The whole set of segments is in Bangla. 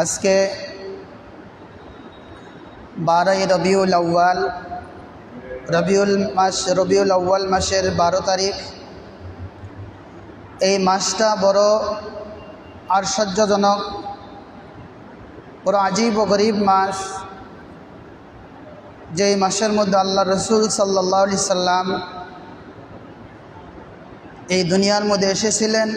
আজকে বারোই রবিউল আউ্য়াল, রবিউল মাস, রবিউল আউ্য়াল মাসের বারো তারিখ। এই মাসটা বড় আশ্চর্যজনক, বড় আজীব ও গরিব মাস। যেই মাসের মধ্যে আল্লাহ রসুল সাল্লাহ আলি সাল্লাম এই দুনিয়ার মধ্যে এসেছিলেন।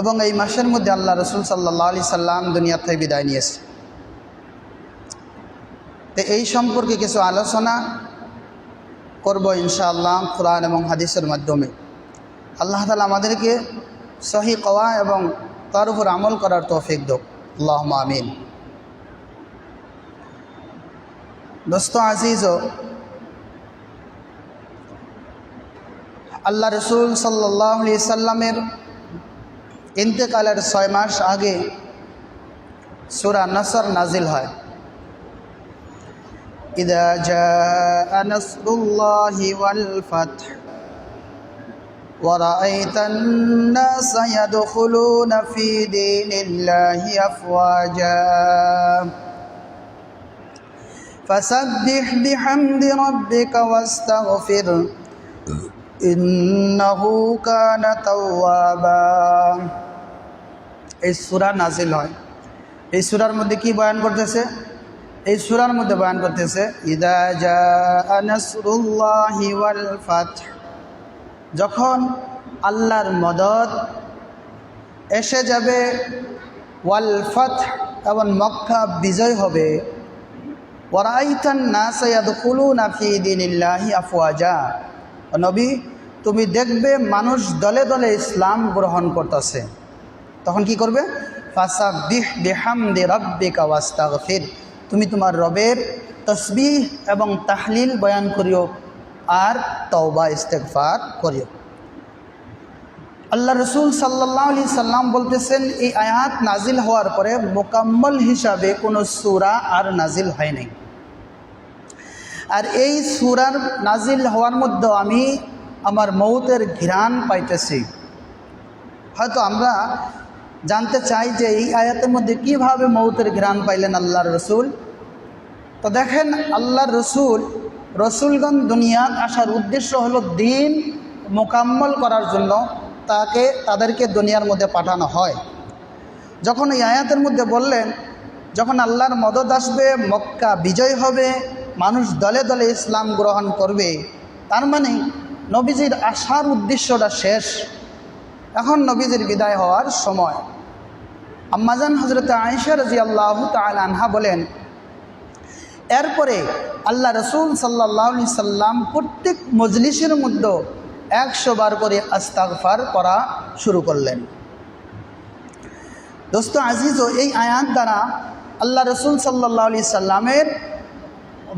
এবং এই মাসের মধ্যে আল্লাহ রসুল সাল্লাহ আলি সাল্লাম দুনিয়ার থেকে বিদায় নিয়েছে। তো এই সম্পর্কে কিছু আলোচনা করব ইনশাআল্লাহ কোরআন এবং হাদিসের মাধ্যমে। আল্লাহ তালা আমাদেরকে সহি কওয়া এবং তার উপর আমল করার তৌফিক দোক আল্লাহ আমিন। দোস্ত আজিজ আল্লাহ রসুল সাল্লাহ সাল্লামের ইন্তেকালের ছয় মাস আগে সুরা নসর নাজিল হয় إذا جاء نصر الله والفتح ورأيت الناس يدخلون في دين الله أفواجا فسبح بحمد ربك واستغفر إنه كان توابا এই সুরা নাজিল হয়। এই সুরার মধ্যে কি বয়ান করতেছে? এই সুরার মধ্যে বয়ান করতেছে ফাতহ। যখন আল্লাহর মদত এসে যাবে, ওয়াল ফত এবং মক্কা বিজয় হবে আফওয়াজা। নবী, তুমি দেখবে মানুষ দলে দলে ইসলাম গ্রহণ করতেছে। তখন কি করবে? তুমি তোমার রবের তসবিহ এবং তাহলিল বয়ান করিও আর তওবা ইস্তেকফার করিও। আল্লাহ রসুল সাল্লাহ আলি সাল্লাম বলতেছেন, এই আয়াত নাজিল হওয়ার পরে মোকাম্মল হিসাবে কোনো সুরা আর নাজিল হয় নাই। আর এই সুরার নাজিল হওয়ার মধ্যে আমি আমার মৌতের ঘিরান পাইতেছি। হয়তো আমরা জানতে চাই যে এই আয়াতের মধ্যে কীভাবে মৌতের ঘিরান পাইলেন আল্লাহর রসুল? তো দেখেন, আল্লাহর রসুল রসুলগঞ্জ দুনিয়াত আসার উদ্দেশ্য হলো দিন মোকাম্মল করার জন্য তাকে, তাদেরকে দুনিয়ার মধ্যে পাঠানো হয়। যখন এই আয়াতের মধ্যে বললেন, যখন আল্লাহর মদত আসবে, মক্কা বিজয় হবে, মানুষ দলে দলে ইসলাম গ্রহণ করবে, তার মানে নবীজির আসার উদ্দেশ্যটা শেষ। এখন নবীজির বিদায় হওয়ার সময়। আম্মাজান হজরত আয়েশা রাজি আল্লাহ আনহা বলেন, এরপরে আল্লাহ রসুল সাল্লাহ সাল্লাম প্রত্যেক মজলিসের মধ্যে একশো বার করে আস্তাগফার করা শুরু করলেন। দোস্ত আজিজ এই আয়াত দ্বারা আল্লাহ রসুল সাল্লাহ আলি সাল্লামের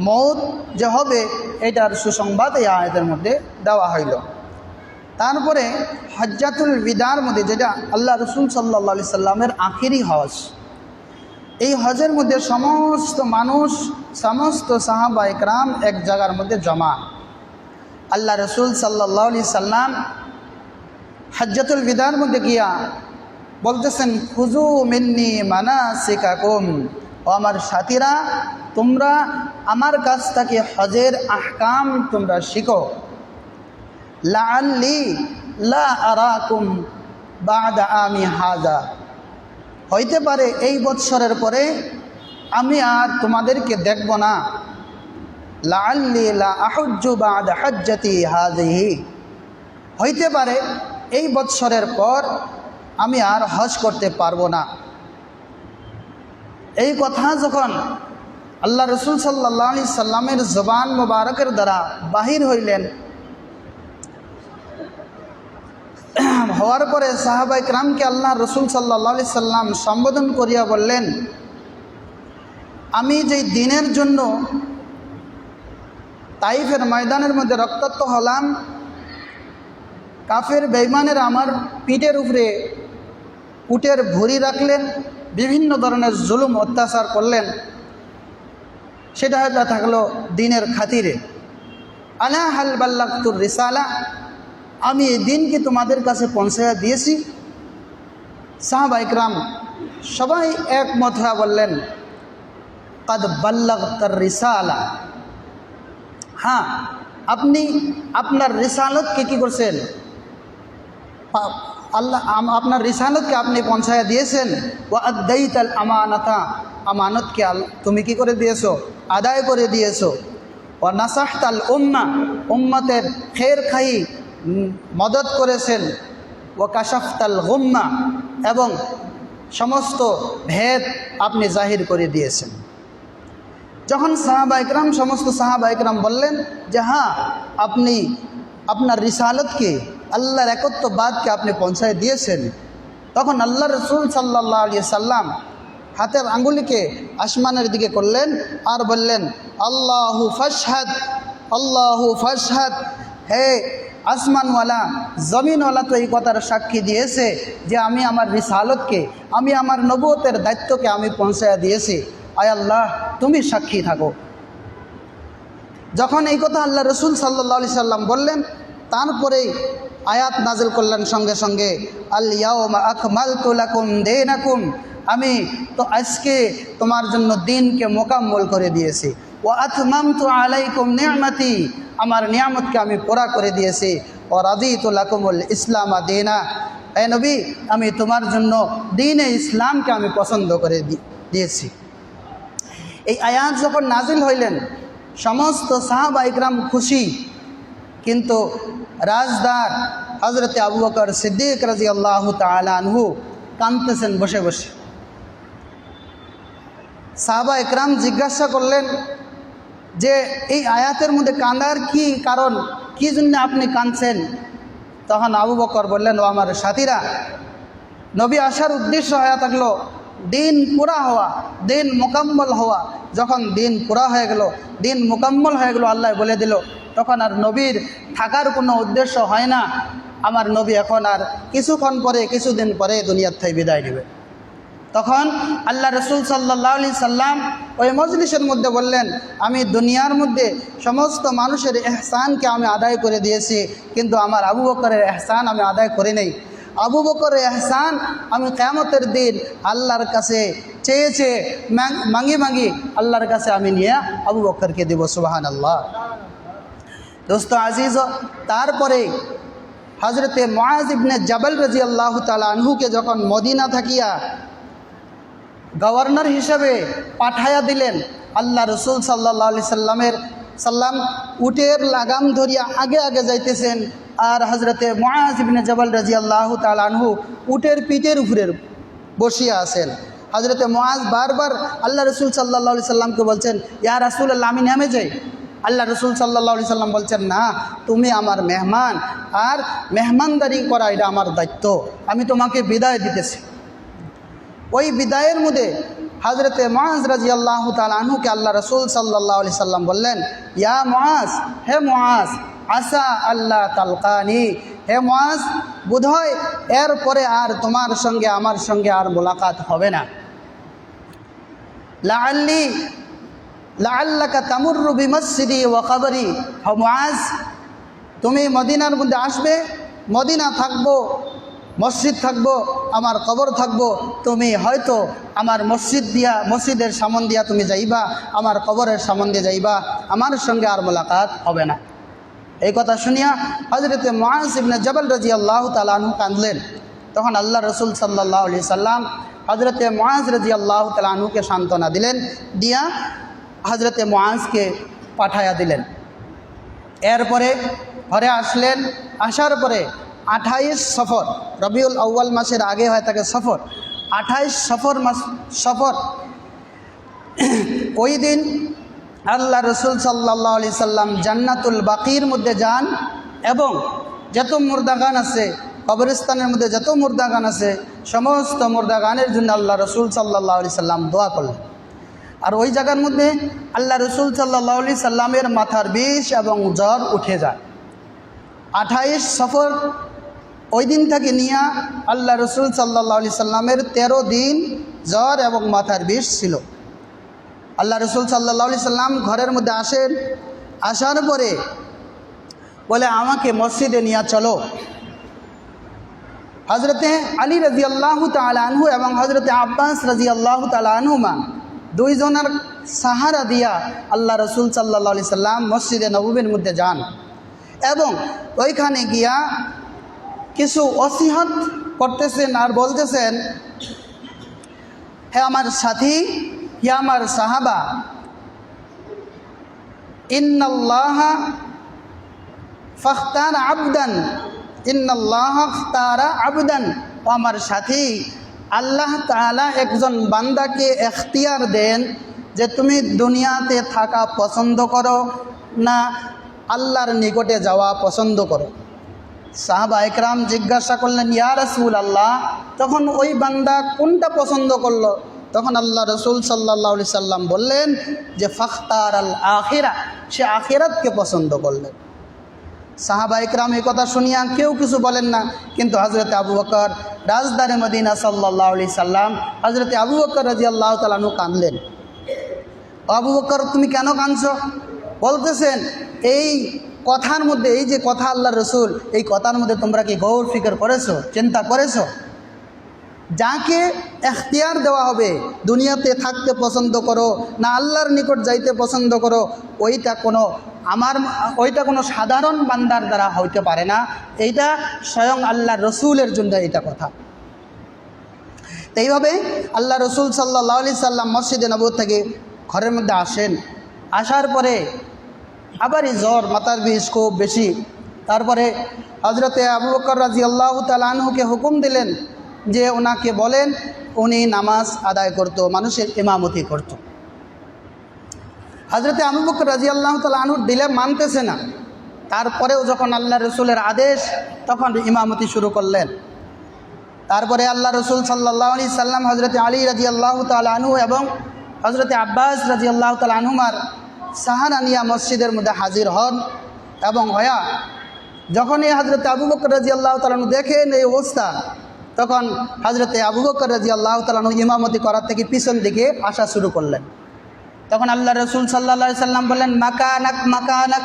মৌত যে হবে, এটার সুসংবাদ এই আয়াতের মধ্যে দেওয়া হইল। তারপরে হজ্জাতুল বিদার মধ্যে যেটা আল্লাহ রসুল সাল্লাহ আলি সাল্লামের আখেরি হজ। এই হজের মধ্যে সমস্ত মানুষ, সমস্ত সাহাবা একরাম এক জায়গার মধ্যে জমা। আল্লাহ রসুল সাল্লাহ আলি সাল্লাম হজ্জাতুল বিদার মধ্যে গিয়া বলতেছেন খুজু মিন্নি মানা শিকাকুম ও আমার সাথীরা, তোমরা আমার কাছ থেকে হজের আহকাম তোমরা শিখো। লা আরাকুম বাদা আমি হাজা হইতে পারে এই বৎসরের পরে আমি আর তোমাদেরকে দেখব না। লাল্লি লা আহজ্জু বাদ হজ্জতি হাজিহি হইতে পারে এই বৎসরের পর আমি আর হজ করতে পারব না। এই কথা যখন আল্লাহ রসুল সাল্লাহ আলি সাল্লামের জবান মোবারকের দ্বারা বাহির হইলেন হওয়ার পরে সাহাবাই ক্রামকে আল্লাহ রসুল সাল্লাহ আলি সাল্লাম সম্বোধন করিয়া বললেন, আমি যেই দিনের জন্য তাইফের ময়দানের মধ্যে রক্তাক্ত হলাম, কাফের বেইমানের আমার পিঠের উপরে উটের ভরি রাখলেন, বিভিন্ন ধরনের জুলুম, অত্যাচার করলেন, সেটা থাকল দিনের খাতিরে। আলা হাল বাল্লাকুর রিসালা? আমি এই দিনকে তোমাদের কাছে পৌঁছাইয়া দিয়েছি। সাহাবা ইকরাম সবাই একমত হয়ে বললেন, কাদ বাল্লাগ তার রিসালা। হ্যাঁ আপনি আপনার রিসালতকে কি করছেন? আল্লাহ আপনার রিসালতকে আপনি পৌঁছায় দিয়েছেন। ও আদাইতাল আমানতা। আমানতকে তুমি কি করে দিয়েছ? আদায় করে দিয়েছ। ও নাসাহতাল উম্মা। উম্মতের খের খাই মদত করেছেন। ও কাশাফতাল গুম্মা এবং সমস্ত ভেদ আপনি জাহির করে দিয়েছেন। যখন সাহাবা ইকরাম, সমস্ত সাহাবা ইকরাম বললেন যে হ্যাঁ আপনি আপনার রিসালতকে, আল্লাহর একত্ববাদকে আপনি পৌঁছায় দিয়েছেন। তখন আল্লাহ রসুল সাল্লাহ আলিয়া সাল্লাম হাতের আঙ্গুলিকে আসমানের দিকে করলেন আর বললেন, আল্লাহু ফাসহাদ আল্লাহু ফাসহাদ হে আসমানওয়ালা জমিনওয়ালা তো এই কথার সাক্ষী দিয়েছে যে আমি আমার রিসালতকে, আমি আমার নবতের দায়িত্বকে আমি পৌঁছায় দিয়েছি। আয় আল্লাহ, তুমি সাক্ষী থাকো। যখন এই কথা আল্লাহ রসুল সাল্লি সাল্লাম বললেন তারপরেই আয়াত নাজিল করলেন সঙ্গে সঙ্গে দেনাকুম, আমি তো আজকে তোমার জন্য দিনকে মোকাম্মল করে দিয়েছি। ও আথমাম তো আলাইকুম নিয়ামতি, আমার নিয়ামতকে আমি পোড়া করে দিয়েছি। ও রাজি তুলাকুমুল ইসলাম দেনা। এ নবী, আমি তোমার জন্য দিনে ইসলামকে আমি পছন্দ করে দিয়েছি। এই আয়াত যখন নাজিল হইলেন, সমস্ত সাহাবা ইকরাম খুশি। কিন্তু রাজদার হজরতে আবু বকর সিদ্দিক রাজি আল্লাহ তালহু কাঁদতেছেন বসে বসে। সাহাবা ইকরাম জিজ্ঞাসা করলেন যে এই আয়াতের মধ্যে কাঁদার কি কারণ? কি জন্য আপনি কাঁদছেন? তখন আবু বকর বললেন, ও আমার সাথীরা, নবী আসার উদ্দেশ্য হয়ে থাকল দিন পুরা হওয়া, দিন মোকাম্মল হওয়া। যখন দিন পুরা হয়ে গেল, দিন মোকাম্মল হয়ে গেল, আল্লাহ বলে দিল, তখন আর নবীর থাকার কোনো উদ্দেশ্য হয় না। আমার নবী এখন আর কিছুক্ষণ পরে, কিছুদিন পরে দুনিয়ার থেকে বিদায় নেবে। তখন আল্লাহ রসুল সাল্লাহ সাল্লাম ওই মজলিসের মধ্যে বললেন, আমি দুনিয়ার মধ্যে সমস্ত মানুষের এহসানকে আমি আদায় করে দিয়েছি, কিন্তু আমার আবু বকরের এহসান আমি আদায় করি নাই। আবু বকরের এহসান আমি কেমতের দিন আল্লাহর কাছে চেয়ে চেয়ে মাঙ্গি মাঙ্গি আল্লাহর কাছে আমি নিয়ে আবু বকরকে দেব সুবাহান আল্লাহ দোস্ত আজিজ, তারপরে হজরতে মহাজ ইবনে জাবাল রাজি আল্লাহ তালা আনহুকে যখন মদিনা থাকিয়া গভর্নর হিসেবে পাঠায়া দিলেন। আল্লাহ রসুল সাল্লাহ আলি সাল্লামের সাল্লাম উটের লাগাম ধরিয়া আগে আগে যাইতেছেন। আর হজরতে মহাজ ইবনে জবাল রাজি আল্লাহ তালানহু উটের পিঠের উপরে বসিয়া আছেন। হজরতে মহাজ বারবার আল্লাহ রসুল সাল্লাহ আলি সাল্লামকে বলছেন, ইয়া রাসুল আল্লাহ আমি নেমে যাই। আল্লাহ রসুল সাল্লাহ আলি সাল্লাম বলছেন, না, তুমি আমার মেহমান, আর মেহমানদারি করা এটা আমার দায়িত্ব। আমি তোমাকে বিদায় দিতেছি। ওই বিদায়ের মধ্যে হজরতে মহাজ রাজি আল্লাহ তালুকে আল্লাহ রসুল সাল্লাহ আলি সাল্লাম বললেন, ইয়া মহাজ, হে মহাজ, আসা আল্লাহ তালকানি। হে মহাজ, বোধহয় এরপরে আর তোমার সঙ্গে আমার সঙ্গে আর মোলাকাত হবে না। লাআল্লি, লাআল্লাকা তামুরু বিমসজিদি ওয়া কবরি। হ মুআজ তুমি মদিনার মধ্যে আসবে, মদিনা থাকব মসজিদ থাকব, আমার কবর থাকব, তুমি হয়তো আমার মসজিদ দিয়া, মসজিদের সামন দিয়া তুমি যাইবা, আমার কবরের সামন দিয়ে যাইবা, আমার সঙ্গে আর মোলাকাত হবে না। এই কথা শুনিয়া হজরতে মহাজ ইবনে জবল রাজি আল্লাহ তালাহু কাঁদলেন। তখন আল্লাহ রসুল সাল্লাহ আলি সাল্লাম হজরতে মহাজ রাজি আল্লাহ তালাহুকে সান্ত্বনা দিলেন, দিয়া হজরতে মহাজকে পাঠায়া দিলেন। এরপরে ঘরে আসলেন, আসার পরে আঠাইশ সফর, রবিউল আউ্য়াল মাসের আগে হয় থাকে সফর। আঠাইশ সফর মাস, সফর। ওই দিন আল্লাহ রসুল সাল্লাহ আলি সাল্লাম জান্নাতুল বাকির মধ্যে যান এবং যত মুর্দাগান আছে, কবরস্থানের মধ্যে যত মুর্দাগান আছে, সমস্ত মুর্দাগানের জন্য আল্লাহ রসুল সাল্লাহ আলি সাল্লাম দোয়া করলেন। আর ওই জায়গার মধ্যে আল্লাহ রসুল সাল্লাহ আলি সাল্লামের মাথার বিষ এবং জ্বর উঠে যায়। আঠাইশ সফর ওই দিন থেকে নিয়া আল্লাহ রসুল সাল্লাহ আলি সাল্লামের তেরো দিন জ্বর এবং মাথার বিষ ছিল। আল্লাহ রসুল সাল্লাহ আলি সাল্লাম ঘরের মধ্যে আসেন, আসার পরে বলে, আমাকে মসজিদে নিয়ে চলো। হজরতে আলী রাজি আল্লাহ তালহু এবং হজরতে আব্বাস রাজি আল্লাহ তালহুমা দুইজনের সাহারা দিয়া আল্লাহ রসুল সাল্লা সাল্লাম মসজিদে নবীর মধ্যে যান এবং ওইখানে গিয়া কিছু অসিহত করতেছেন আর বলতেছেন, হে আমার সাথী, হে আমার সাহাবা, ইন্নাল্লাহ ফখতার আবদান, ইন্নাল্লাহ তারা আবদান। ও আমার সাথী, আল্লাহ তাআলা একজন বান্দাকে এখতিয়ার দেন যে তুমি দুনিয়াতে থাকা পছন্দ করো না, আল্লাহর নিকটে যাওয়া পছন্দ করো। সাহাবা একরাম জিজ্ঞাসা করলেন, ইয়া রসুল আল্লাহ তখন ওই বান্দা কোনটা পছন্দ করল? তখন আল্লাহ রসুল সাল্লাহ সাল্লাম বললেন যে, ফখতার আল আখিরা সে আখিরাতকে পছন্দ করলেন। সাহাবা ইকরাম এই কথা শুনিয়া কেউ কিছু বলেন না, কিন্তু হজরত আবু বকর রাজদারে মদিনা সাল্লাহ আলি সাল্লাম হজরত আবু বকর রাজি আল্লাহ তালু কাঁদলেন। আবু বকর, তুমি কেন কাঁদছো? বলতেছেন, এই কথার মধ্যে, এই যে কথা আল্লাহ রসুল, এই কথার মধ্যে তোমরা কি গৌর ফিকর করেছ, চিন্তা করেছ? যাকে এখতিয়ার দেওয়া হবে, দুনিয়াতে থাকতে পছন্দ করো, না আল্লাহর নিকট যাইতে পছন্দ করো, ওইটা কোনো আমার, ওইটা কোনো সাধারণ বান্দার দ্বারা হইতে পারে না। এইটা স্বয়ং আল্লাহ রসুলের জন্য এইটা কথা। এইভাবে আল্লাহ রসুল সাল্লাহ আলি সাল্লাম মসজিদে নবর থেকে ঘরের মধ্যে আসেন। আসার পরে আবারই জ্বর, মাথার বিষ খুব বেশি। তারপরে হজরতে আবু বকর রাজি আল্লাহ তালহুকে হুকুম দিলেন যে ওনাকে বলেন, উনি নামাজ আদায় করত, মানুষের ইমামতি করত। হজরতে আবু বকর রাজি আল্লাহ তালহুর দিলে মানতেছে না। তারপরেও যখন আল্লাহ রসুলের আদেশ, তখন ইমামতি শুরু করলেন। তারপরে আল্লাহ রসুল সাল্লাহ আলি সাল্লাম হজরতে আলী রাজি আল্লাহ তালহু এবং হজরতে আব্বাস রাজি আল্লাহ তালহুমার সাহারানিয়া মসজিদের মধ্যে হাজির হন এবং হয়া যখন এই হজরতে আবু বকর রাজি আল্লাহ তালু দেখেন এই অবস্থা, তখন হজরতে আবু বকর রাজি আল্লাহ তালু ইমামতি করার থেকে পিছন দিকে আসা শুরু করলেন। তখন আল্লাহ রসুল সাল্লা সাল্লাম বললেন, মাকানাক মাকানাক,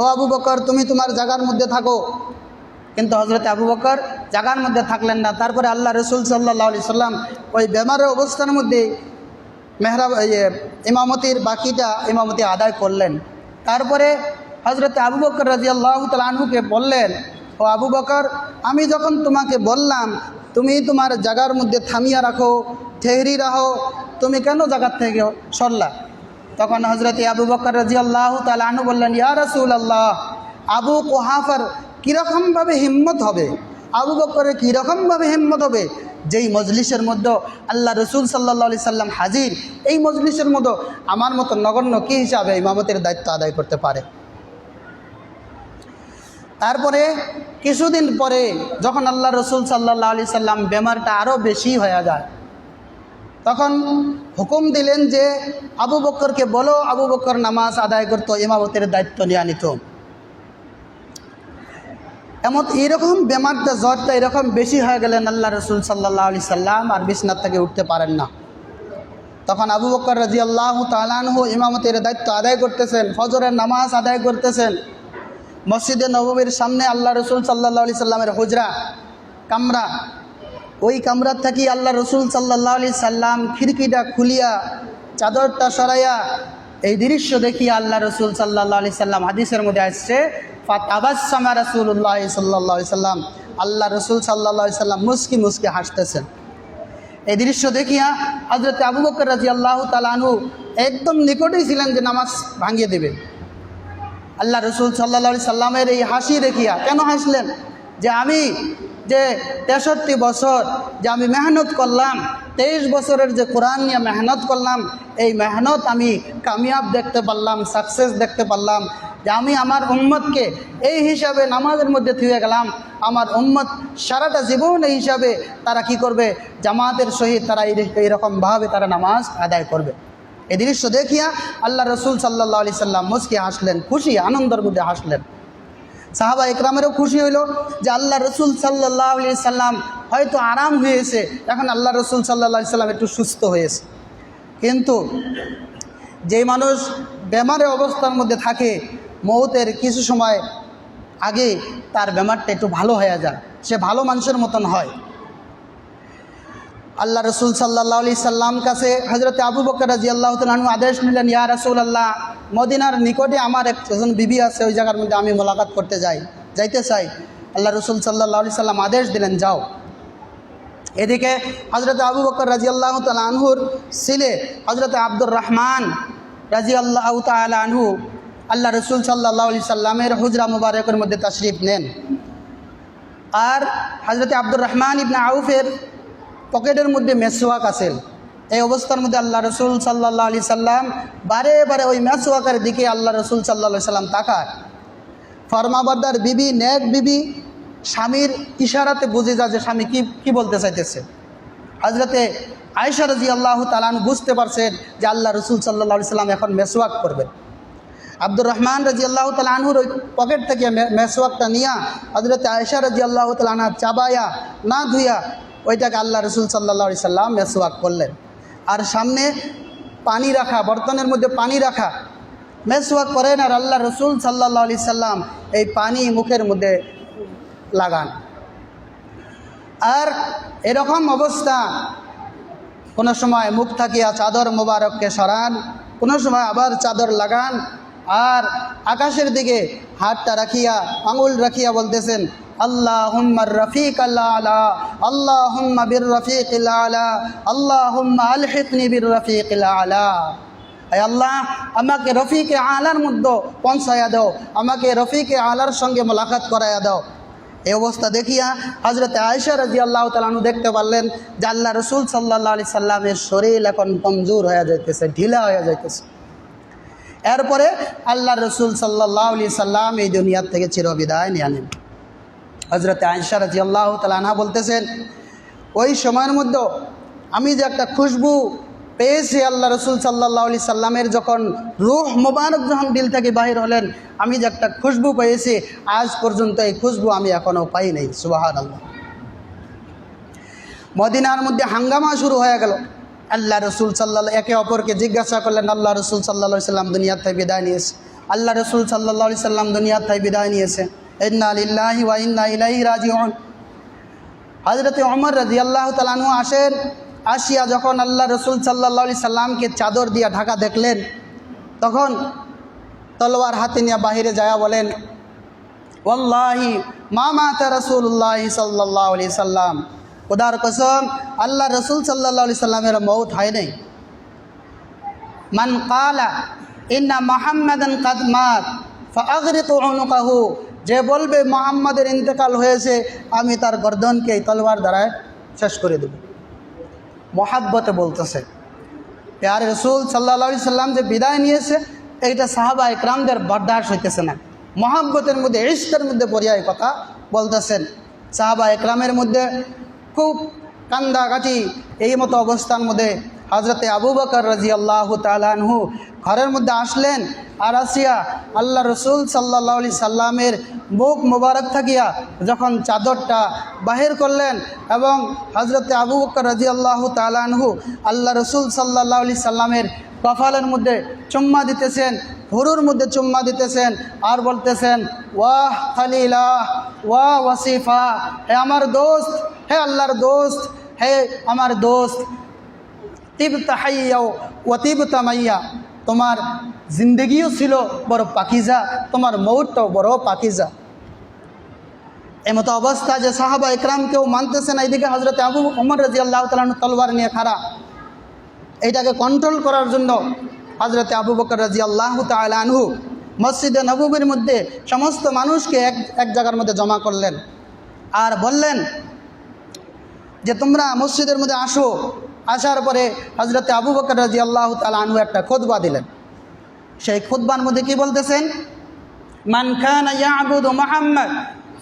ও আবু বকর, তুমি তোমার জাগার মধ্যে থাকো। কিন্তু হজরতে আবু বকর জাগার মধ্যে থাকলেন না। তারপরে আল্লাহ রসুল সাল্লাহ আলি সাল্লাম ওই বেমারের অবস্থার মধ্যে মেহরাব ইমামতির বাকিটা ইমামতি আদায় করলেন। তারপরে হজরত আবু বকর রাজি আল্লাহ তালহুকে বললেন, ও আবু বকর, আমি যখন তোমাকে বললাম, তুমি তোমার জায়গার মধ্যে থামিয়া রাখো, ঠেহরি রাখো, তুমি কেন জায়গার থেকে সরলা? তখন হজরত আবু বকর রাজি আল্লাহ তালহু বললেন, ইয়া রসুল আল্লাহ আবু কোহাফার কীরকমভাবে হিম্মত হবে? আবু বকরের কীরকমভাবে হিম্মত হবে? যেই মজলিসের মধ্যে আল্লাহ রসুল সাল্লা সাল্লাম হাজির, এই মজলিসের মধ্যে আমার মতো নগণ্য কী হিসাবে ইমামতের দায়িত্ব আদায় করতে পারে? তারপরে কিছুদিন পরে যখন আল্লাহ রসুল সাল্লাহ আলি সাল্লাম বেমারটা আরও বেশি হয়ে যায়, তখন হুকুম দিলেন যে আবু বক্করকে বলো, আবু বক্কর নামাজ আদায় করতো, ইমামতের দায়িত্ব নিয়ে নিত। এমন এইরকম বেমারটা জ্বরটা এরকম বেশি হয়ে গেলেন আল্লাহ রসুল সাল্লাহ আলি সাল্লাম, আর বিছনার থেকে উঠতে পারেন না। তখন আবু বক্কর রাজি আল্লাহ তালানহু ইমামতের দায়িত্ব আদায় করতেছেন, ফজরের নামাজ আদায় করতেছেন। মসজিদে নবমীর সামনে আল্লাহ রসুল সাল্লাহ আলি সাল্লামের হুজরা, কামরা। ওই কামরার থাকি আল্লাহ রসুল সাল্লাহ আলি সাল্লাম খিড়কিটা খুলিয়া, চাদরটা সরাইয়া, এই দৃশ্য দেখিয়া আল্লাহ রসুল সাল্লাহ আলি সাল্লাম হাদিসের মধ্যে আসছে ফাতাবাসামা রসুল্লাহ সাল্লাহ সাল্লাম। আল্লাহ রসুল সাল্লাহ সাল্লাম মুস্কি মুস্কি হাসতেছেন। এই দৃশ্য দেখিয়া হজরত আবু বকর রাজি আল্লাহ তালানহু একদম নিকটেই ছিলেন যে নামাজ ভাঙিয়ে দেবে। আল্লাহ রসুল সাল্লা সাল্লামের এই হাসি দেখিয়া কেন হাসলেন? যে আমি যে তেষট্টি বছর যে আমি মেহনত করলাম, তেইশ বছরের যে কোরআন নিয়ে মেহনত করলাম, এই মেহনত আমি কামিয়াব দেখতে পারলাম সাকসেস দেখতে পারলাম। যে আমি আমার উম্মতকে এই হিসাবে নামাজের মধ্যে থুয়ে গেলাম। আমার উম্মত সারাটা জীবন এই হিসাবে তারা কি করবে? জামাতের সহিত তারা এই এইরকমভাবে তারা নামাজ আদায় করবে। এই দৃশ্য দেখিয়া আল্লাহ রসুল সাল্লাহ আলি সাল্লাম মুসকি হাসলেন, খুশি, আনন্দের মধ্যে হাসলেন। সাহাবা ইকরামেরও খুশি হইল যে আল্লাহ রসুল সাল্লাহ আলি সাল্লাম হয়তো আরাম হয়েছে, এখন আল্লাহ রসুল সাল্লাহ সাল্লাম একটু সুস্থ হয়েছে। কিন্তু যেই মানুষ বেমারের অবস্থার মধ্যে থাকে মৌতের কিছু সময় আগে তার বেমারটা একটু ভালো হয়ে যায়। সে ভালো মানুষের মতন হয়। আল্লাহ রসুল সাল্লাহ আলি সাল্লাম কাছে হজরত আবু বকর রাজি আল্লাহ তালু আদেশ নিলেন ইয়া রসুল আল্লাহ মদিনার নিকটে আমার একজন বিবি আছে, ওই জায়গার মধ্যে আমি মোলাকাত করতে যাই, যাইতে চাই। আল্লাহ রসুল সাল্লাহ আলি সাল্লাম আদেশ দিলেন, যাও। এদিকে হজরত আবু বকর রাজি আল্লাহ আনহুর ছিলে হজরত আব্দুর রহমান রাজি আল্লাহ আনহু আল্লাহ রসুল সাল্লাহ আলি সাল্লামের হুজরা মুবারকের মধ্যে তশরিফ নেন। আর হজরত আব্দুর রহমান ইবনা আউফের পকেটের মধ্যে মেসোয়াক আছেন এই অবস্থার মধ্যে আল্লাহ রসুল সাল্লাহ আলি সাল্লাম বারে বারে ওই মেসোয়াকের দিকে আল্লাহ রসুল সাল্লাহ সাল্লাম তাকার ফরমাবাদ্দার বিবি, নেক বিবি, স্বামীর ইশারাতে বুঝে যা যে স্বামী কি কি বলতে চাইতেছে। হজরতে আয়সা রাজি আল্লাহ তালান বুঝতে পারছেন যে আল্লাহ রসুল সাল্লাহ সাল্লাম এখন মেসোয়াক করবেন। আব্দুর রহমান রাজি আল্লাহ তালাহুর ওই পকেট থেকে মে- মেসোয়াকটা নিয়া হজরতে আয়সা রাজি আল্লাহ তালানা চাবায়া, না ধুইয়া ওইটাকে আল্লাহ রসুল সাল্লাহ সাল্লাম মেসোয়াক করলেন। আর সামনে পানি রাখা, বর্তনের মধ্যে পানি রাখা, মেসওয়াক করেন আর আল্লাহ রসুল সাল্লাহ আলি সাল্লাম এই পানি মুখের মধ্যে লাগান। আর এরকম অবস্থা, কোনো সময় মুখ থাকিয়া চাদর মোবারককে সরান, কোনো সময় আবার চাদর লাগান আর আকাশের দিকে হাতটা রাখিয়া, আঙুল রাখিয়া বলতেছেন হুম্মা বীর রফিক আলা আল্লাহ হুম্মা আলহিকনি বীর রফিক আলা। আয় আল্লাহ, আমাকে রফিকে আলার মধ্যে পৌঁছাইয়া দাও, আমাকে রফিকে আলার সঙ্গে মোলাকাত করাইয়া দাও। এই অবস্থা দেখিয়া হজরত আয়সা রাজি আল্লাহ তালানু দেখতে পারলেন যে আল্লাহ রসুল সাল্লাহ আলি সাল্লামের শরীর এখন কমজোর হয়ে যাইতেছে, ঢিলা হয়ে যাইতেছে। এরপরে আল্লাহ রসুল সাল্লাহ আলি সাল্লাম এই দুনিয়ার থেকে চিরবিদায় নিয়ে আনেন। হজরত আয়সা রাজি আল্লাহ তালানা বলতেছেন, ওই সময়ের মধ্যে আমি যে একটা খুশবু পেয়েছি আল্লাহ রসুল সাল্লাহ আলি সাল্লামের যখন রুহ মোবারক যখন দিল থেকে বাহির হলেন, আমি যে একটা খুশবু পেয়েছি, আজ পর্যন্ত এই খুশবু আমি এখনও পাই নাই। সুবাহার আল্লাহ মদিনার মধ্যে হাঙ্গামা শুরু হয়ে গেল। আল্লাহ রসুল সাল্লাহ একে অপরকে জিজ্ঞাসা করলেন, আল্লাহ রসুল সাল্লা সাল্লাম দুনিয়ার থেকে বিদায় নিয়েছে। আল্লাহ রসুল সাল্লাহ সাল্লাম দুনিয়ার থেকে বিদায় নিয়েছে। ইন্না লিল্লাহি ওয়া ইন্না ইলাইহি রাজিউন। হজরতে অমর রাজি আল্লাহ তালানু আসেন, আসিয়া যখন আল্লাহ রসুল সাল্লাহ সাল্লামকে চাদর দিয়া ঢাকা দেখলেন, তখন তলোয়ার হাতে নিয়ে বাহিরে যায় বলেন ওল্লাহি মামাতা রসুল্লাহি সাল্লাহ আলি সাল্লাম। উদার কসম, আল্লাহ রসুল সাল্লাহ আলি সাল্লামের মৌত হয় নাই। মান কালা, ইন্না মোহাম্মদন কাদমাত ফাগরিত অনুকাহু যে বলবে, মোহাম্মদের ইন্তেকাল হয়েছে, আমি তার গর্দনকে এই তলোয়ার দ্বারায় শেষ করে দেব। মহাব্বতে বলতেছে। পেয়ার রসুল সাল্লা সাল্লাম যে বিদায় নিয়েছে, এইটা সাহাবা একরামদের বরদাস হইতেছে না। মহাব্বতের মধ্যে ইস্কের মধ্যে পরিয়ায় কথা বলতেছেন। সাহাবা একরামের মধ্যে খুব কান্দাকাটি এই মতো অবস্থার মধ্যে হজরতে আবু বকর রাজি আল্লাহ তালানহু ঘরের মধ্যে আসলেন আর আসিয়া আল্লাহ রসুল সাল্লাহ আলি সাল্লামের মুখ মুবারক থাকিয়া যখন চাদরটা বাহির করলেন এবং হজরতে আবু বকর রাজি আল্লাহ তালানহু আল্লাহ রসুল সাল্লাহ আলি সাল্লামের কফালের মধ্যে চুম্মা দিতেছেন, হুরুর মধ্যে চুম্মা দিতেছেন আর বলতেছেন, ওয়াহ খালিলা ওয়াহ ওয়াসিফা, হে আমার দোস্ত, হে আল্লাহর দোস্ত, হে আমার দোস্ত, তিবতা হাইয়াও ও তিবতা মাইয়া, তোমার জিন্দগিও ছিল বড় পাকিজা, তোমার মৌটটাও বড় পাকিজা। এমতো অবস্থা যে সাহাবা ইকরাম কেউ মানতেছে না এইদিকে হজরত আবু উমর রাজি আল্লাহ তালন তলবার নিয়ে খাড়া। এইটাকে কন্ট্রোল করার জন্য হজরতে আবু বকর রাজি আল্লাহ তালহু মসজিদে নবুবির মধ্যে সমস্ত মানুষকে এক এক জায়গার মধ্যে জমা করলেন। আর বললেন যে, তোমরা মসজিদের মধ্যে আসো। আসার পরে হজরতে আবু বকর রাজি আল্লাহ তালহু একটা খোদবা দিলেন। সেই খুতবার মধ্যে কি বলতেছেন? মান খান মোহাম্মদ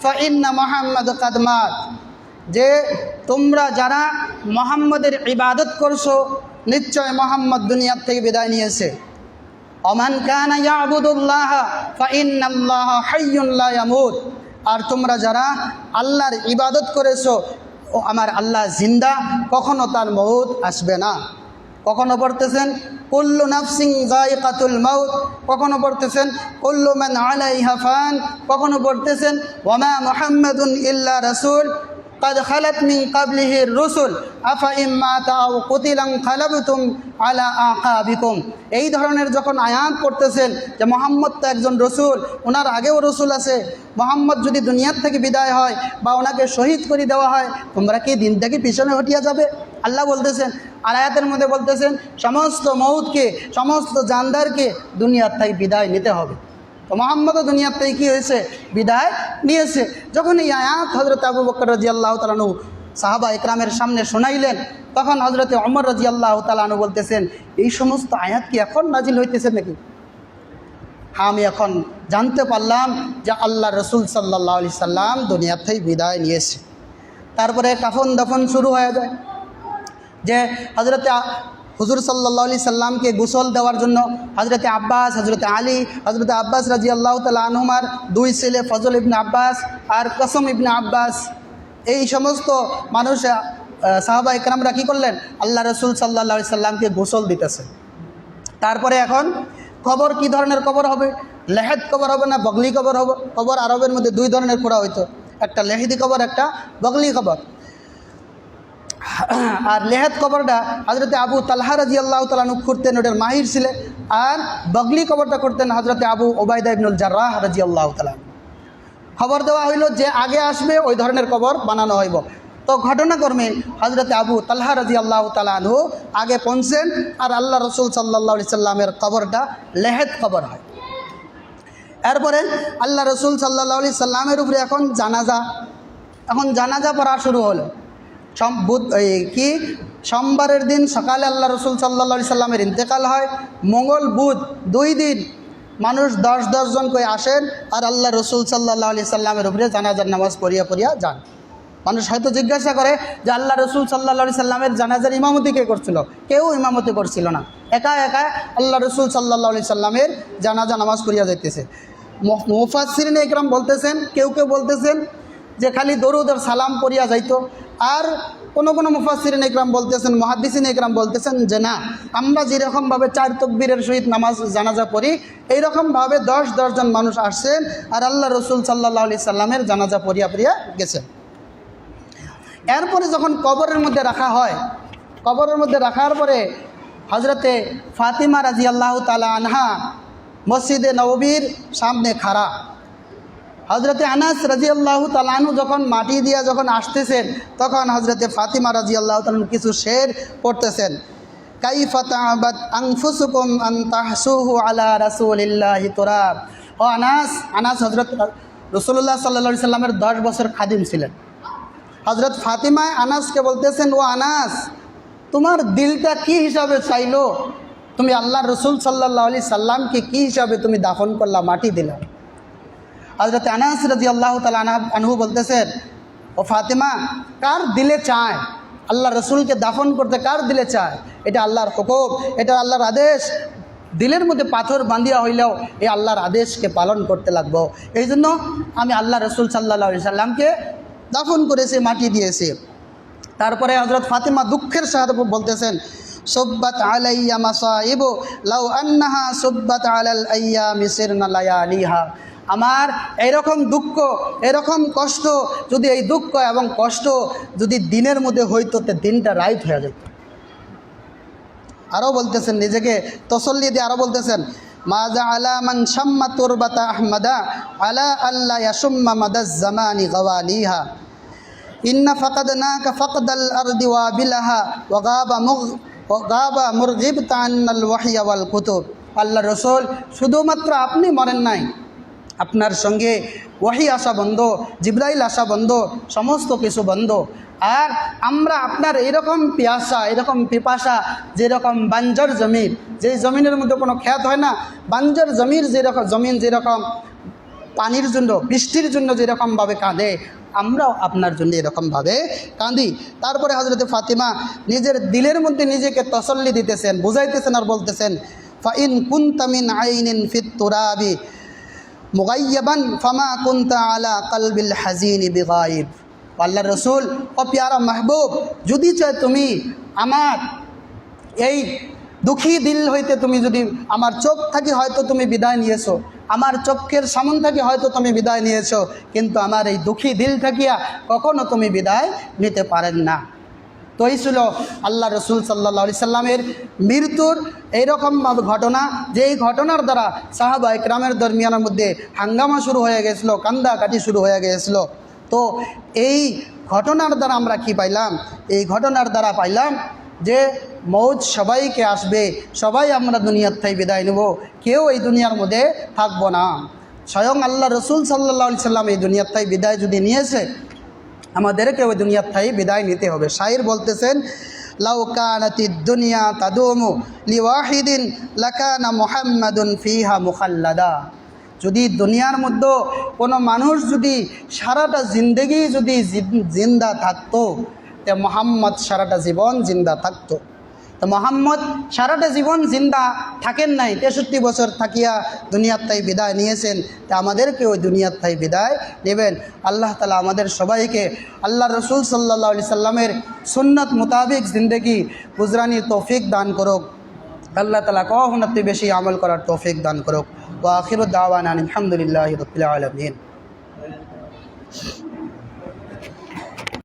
ফাইন্না মোহাম্মদ কাদমাত যে, তোমরা যারা মোহাম্মদের ইবাদত করছ নিশ্চয় মোহাম্মদ দুনিয়ার থেকে বিদায় নিয়েছে। অমান আর তোমরা যারা আল্লাহর ইবাদত করেছ, ও আমার আল্লাহ জিন্দা, কখনো তার মৌত আসবে না। কখনো পড়তেছেন, কুল্লু নাফসিং জায়কাতুল মাউত। কখনো পড়তেছেন, কুল্লু মান আলাইহা ফান। কখনো পড়তেছেন ওয়ামা মুহাম্মাদুন ইল্লা রাসূল। قد خلت من قبله الرسل أفإن مات أو قتل انقلبتم على أعقابكم এই ধরনের যখন আয়াত পড়তেছেন যে মোহাম্মদ তো একজন রসুল ওনার আগেও রসুল আছে মোহাম্মদ যদি দুনিয়ার থেকে বিদায় হয় বা ওনাকে শহীদ করে দেওয়া হয় তোমরা কি দিন থেকে পিছনে হটিয়া যাবে আল্লাহ বলতেছেন আর আয়াতের মধ্যে বলতেছেন সমস্ত মৌতকে সমস্ত জানদারকে দুনিয়ার থেকে বিদায় নিতে হবে তো মোহাম্মদও দুনিয়ার থেকে কী হয়েছে? বিদায় নিয়েছে। যখন এই আয়াত হজরত আবু বকর রাজি আল্লাহ তালানু সাহাবা ইকরামের সামনে শোনাইলেন, তখন হজরতে অমর রাজি আল্লাহ তালানু বলতেছেন, এই সমস্ত আয়াত কি এখন নাজিল হইতেছে নাকি? হ্যাঁ আমি এখন জানতে পারলাম যে আল্লাহ রসুল সাল্লাহ আলি সাল্লাম থেকে বিদায় নিয়েছে। তারপরে কাফন দফন শুরু হয়ে যায় যে হজরতে হুজুর সাল্লাহ আলি সাল্লামকে গোসল দেওয়ার জন্য হজরতে আব্বাস হজরতে আলী হজরতে আব্বাস রাজি আল্লাহ তাল আনহুমার দুই ছেলে ফজল ইবনে আব্বাস আর কসম ইবনে আব্বাস। এই সমস্ত মানুষ সাহাবা একরামরা কী করলেন? আল্লাহ রসুল সাল্লাহ সাল্লামকে গোসল দিতেছে। তারপরে এখন কবর কি ধরনের কবর হবে? লেহেদ কবর হবে না বগলি কবর হবে? কবর আরবের মধ্যে দুই ধরনের খোঁড়া হইতো। একটা লেহেদি কবর, একটা বগলি কবর। আর লেহেদ কবরটা হজরতে আবু তালহা রাজি আল্লাহ তালানু করতেন, ওটার মাহির ছিলেন আর বগলি কবরটা করতেন হজরতে আবু ওবায়দা ইবনুল জার্রাহ রাজি আল্লাহ তালান খবর দেওয়া হইল যে আগে আসবে ওই ধরনের কবর বানানো হইব। তো ঘটনাক্রমে হজরতে আবু তালহা রাজি আল্লাহ তালানহু আগে পৌঁছেন আর আল্লাহ রসুল সাল্লাহ সাল্লামের কবরটা লেহেদ কবর হয়। এরপরে আল্লাহ রসুল সাল্লাহ সাল্লামের উপরে এখন জানাজা। এখন জানাজা পড়া শুরু হলো। বুধ এই কি? সোমবারের দিন সকালে আল্লাহ রসুল সাল্লা সাল্লামের ইন্তেকাল হয়। মঙ্গল বুধ, দুই দিন মানুষ দশ দশজন করে আসেন আর আল্লাহ রসুল সাল্লাহ আলি সাল্লামের উপরে জানাজার নামাজ পড়িয়া পড়িয়া যান। মানুষ হয়তো জিজ্ঞাসা করে যে আল্লাহ রসুল সাল্লাহ সাল্লামের জানাজার ইমামতি কে করছিল? কেউ ইমামতি করছিল না। একা একা আল্লাহ রসুল সাল্লাহ আলি সাল্লামের জানাজা নামাজ পড়িয়া যাইতেছে। মুফাসিরিন একরাম বলতেছেন, কেউ কেউ বলতেছেন যে খালি দরুদের সালাম পড়িয়া যাইতো। আর কোনো কোনো মুফাসিরিন একরাম বলতেছেন মহাদিসিন একরাম বলতেছেন যে না, আমরা যেরকমভাবে চার তকবীরের সহিত নামাজ, জানাজা পড়ি, এইরকমভাবে দশ দশজন মানুষ আসছেন আর আল্লাহ রসুল সাল্লাহ আলি সাল্লামের জানাজা পড়িয়া পড়িয়া গেছেন। এরপরে যখন কবরের মধ্যে রাখা হয়, কবরের মধ্যে রাখার পরে হজরতে ফাতিমা রাজি আল্লাহ তালা আনহা মসজিদে নববীর সামনে খাড়া। হজরতে আনাস রাজি আল্লাহ তালানু যখন মাটি দিয়া যখন আসতেছেন, তখন হজরতে ফাতিমা রাজি আল্লাহ তালানু কিছু শের পড়তেছেন। আংফুসুকুম আন্তাহসুহু আলা রাসুলিল্লাহ তোরাব ও আনাস আনাস হজরত রসুল্লাহ সাল্লা সাল্লামের দশ বছর খাদিম ছিলেন। হজরত ফাতিমায় আনাসকে বলতেছেন, ও আনাস, তোমার দিলটা কি হিসাবে চাইলো? তুমি আল্লাহ রসুল সাল্লাহ আলি সাল্লামকে কি হিসাবে তুমি দাফন করলা, মাটি দিলা? হজরত আনাস রাজি আল্লাহ তালা আনহু বলতেছেন, ও ফাতেমা, কার দিলে চায়? আল্লাহ রসুলকে দাফন করতে কার দিলে চায়? এটা আল্লাহর হুকুম, এটা আল্লাহর আদেশ। দিলের মধ্যে পাথর বাঁধিয়া হইলেও এই আল্লাহর আদেশকে পালন করতে লাগবো। এই জন্য আমি আল্লাহ রসুল সাল্লাহ সাল্লামকে দাফন করেছি, মাটি দিয়েছি। তারপরে হজরত ফাতেমা দুঃখের সাথে বলতেছেন, সব্বাত আলাইয়া মাসা মাসাইব, লাউ আন্নাহা সব্বাত আলাল আইয়া মিসির নালায়া আলিহা আমার এরকম দুঃখ, এরকম কষ্ট যদি এই দুঃখ এবং কষ্ট যদি দিনের মধ্যে হইতো, তে দিনটা রাইট হয়ে যেত আরও বলতেছেন, নিজেকে তসল্লি দিয়ে আরও বলতেছেন মাজা আলা মান শাম্মা তুরবাতা আহমদা আলা আল্লাহ ইয়াসুম্মা মাদাজ জামানি গওয়ালিহা। ইন্না ফাকাদনাকা ফাকদাল আরদি ওয়াবিলাহা ওয়াগাবা মুগ ওয়াগাবা মুরগিব তান্নাল ওয়াহিয়া ওয়াল কুতুব। আল্লাহ রসুল, শুধুমাত্র আপনি মরেন নাই আপনার সঙ্গে ওয়াহি আসা বন্ধ, জিব্রাইল আসা বন্ধ, সমস্ত কিছু বন্ধ। আর আমরা আপনার এরকম পিয়াসা, এরকম পিপাসা, যেরকম বাঞ্জর জমির যে জমিনের মধ্যে কোনো খ্যাত হয় না, বাঞ্জর জমির যেরকম, জমিন যেরকম, পানির জন্য, বৃষ্টির জন্য যেরকমভাবে কাঁদে, আমরাও আপনার জন্য এরকমভাবে কাঁদি। তারপরে হজরত ফাতিমা নিজের দিলের মধ্যে নিজেকে তসল্লি দিতেছেন, বুঝাইতেছেন আর বলতেছেন ফাইন কুন্তামিন আইনিন ফিত তুরাবি। মুগাইয়াবান ফামা কুন্তা আলা কালবিল হাজিনি বিগাইব আল্লাহ রসুল, ও পিয়ারা মাহবুব, যদি চাই তুমি আমার এই দুঃখী দিল হইতে তুমি যদি আমার চোখ থাকি হয়তো তুমি বিদায় নিয়েছো, আমার চোখের সামন থাকি হয়তো তুমি বিদায় নিয়েছো, কিন্তু আমার এই দুঃখী দিল থাকিয়া কখনো তুমি বিদায় নিতে পারেন না। তো এই ছিল আল্লাহ রসুল সাল্লা সাল্লামের মৃত্যুর এইরকম ঘটনা যে এই ঘটনার দ্বারা সাহাবা ইকরামের দরমিয়ানের মধ্যে হাঙ্গামা শুরু হয়ে গেছিল, কান্দাকাটি শুরু হয়ে গেছিল। তো এই ঘটনার দ্বারা আমরা কি পাইলাম? এই ঘটনার দ্বারা পাইলাম যে মৌজ সবাইকে আসবে, সবাই আমরা দুনিয়ার থেকে বিদায় নেব, কেউ এই দুনিয়ার মধ্যে থাকব না। স্বয়ং আল্লাহ রসুল সাল্লা সাল্লাম এই দুনিয়ার থেকে বিদায় যদি নিয়েছে আমাদেরকে ওই দুনিয়ার থাই বিদায় নিতে হবে। শাহির বলতেছেন লাউকানাতি দুনিয়া তাদুমু লিওয়াহিদিন লাকানা মুহাম্মাদুন ফিহা মুখাল্লাদা। যদি দুনিয়ার মধ্যে কোনো মানুষ যদি সারাটা জিন্দেগি যদি জিন- জিন্দা থাকতো, তে মোহাম্মদ সারাটা জীবন জিন্দা থাকতো। তো মোহাম্মদ সারাটা জীবন জিন্দা থাকেন নাই, তেষট্টি বছর থাকিয়া দুনিয়ার তাই বিদায় নিয়েছেন, তা আমাদেরকে ওই দুনিয়ার তাই বিদায় নেবেন। আল্লাহ তালা আমাদের সবাইকে আল্লাহ রসুল সাল্লাহ আলি সাল্লামের সুন্নত মোতাবিক জিন্দগি গুজরানির তৌফিক দান করুক। আল্লাহ তালা কখনতে বেশি আমল করার তৌফিক দান করুক। ও দাওয়ান আলহামদুলিল্লাহ রবিল আলমিন।